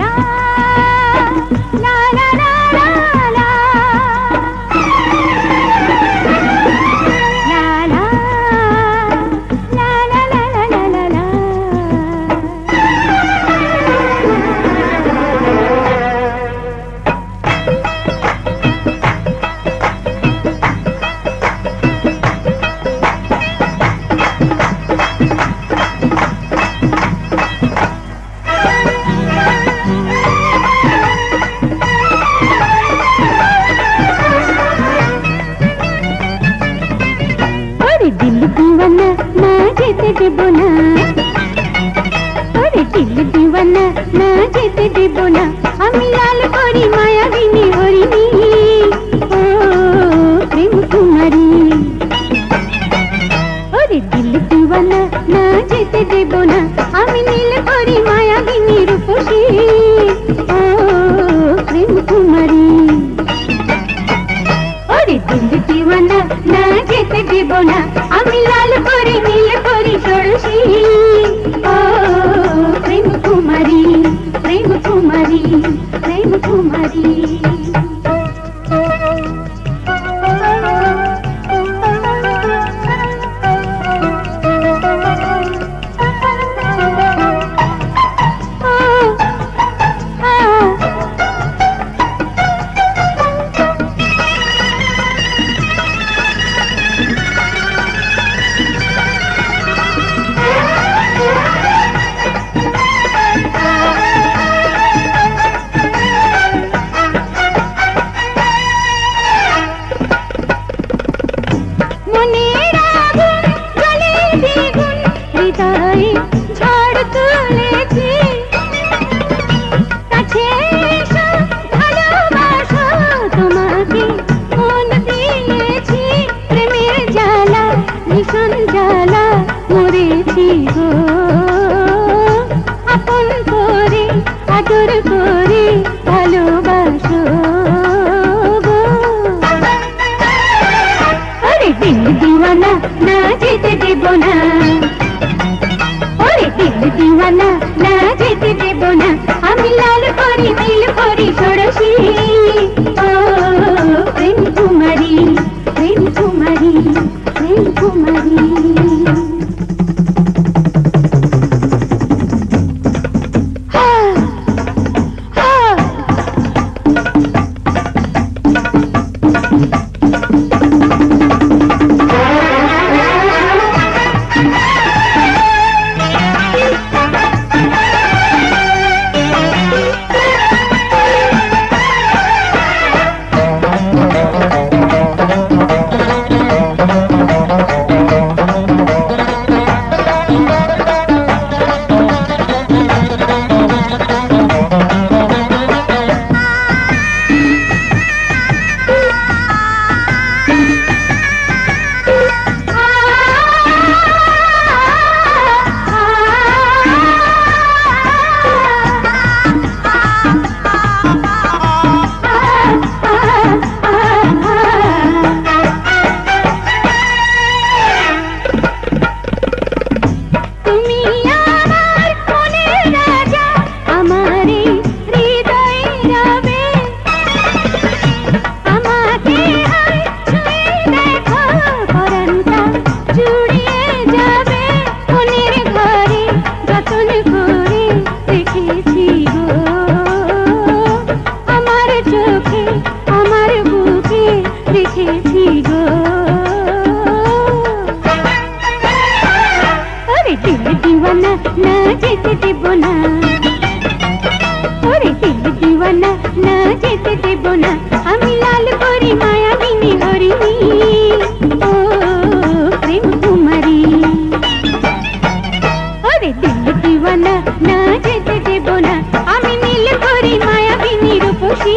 I. दीवाना ना जीते डिबोना अरे दिल दीवाना ना जीते डिबोना আমি লাল করি মায়াবিনী হরিণী ও প্রেম কুমারী ওরে দিল দিওয়ানা না যেতে দেব না আমি নীল করি মায়াবিনী রূপসী ಋಷಿಯೇ দিল দিওয়ানা, না যেতে দেব না। ওরে দিল দিওয়ানা, না যেতে দেব না। আমি লাল করি নীল করি ষোড়শী। না যেতে দেব আমি লাল করি মায়াবিনী হরিণী ও প্রেম কুমারী। দিওয়ানা, না যেতে দেব আমি নীল করি মায়াবিনী রূপসী।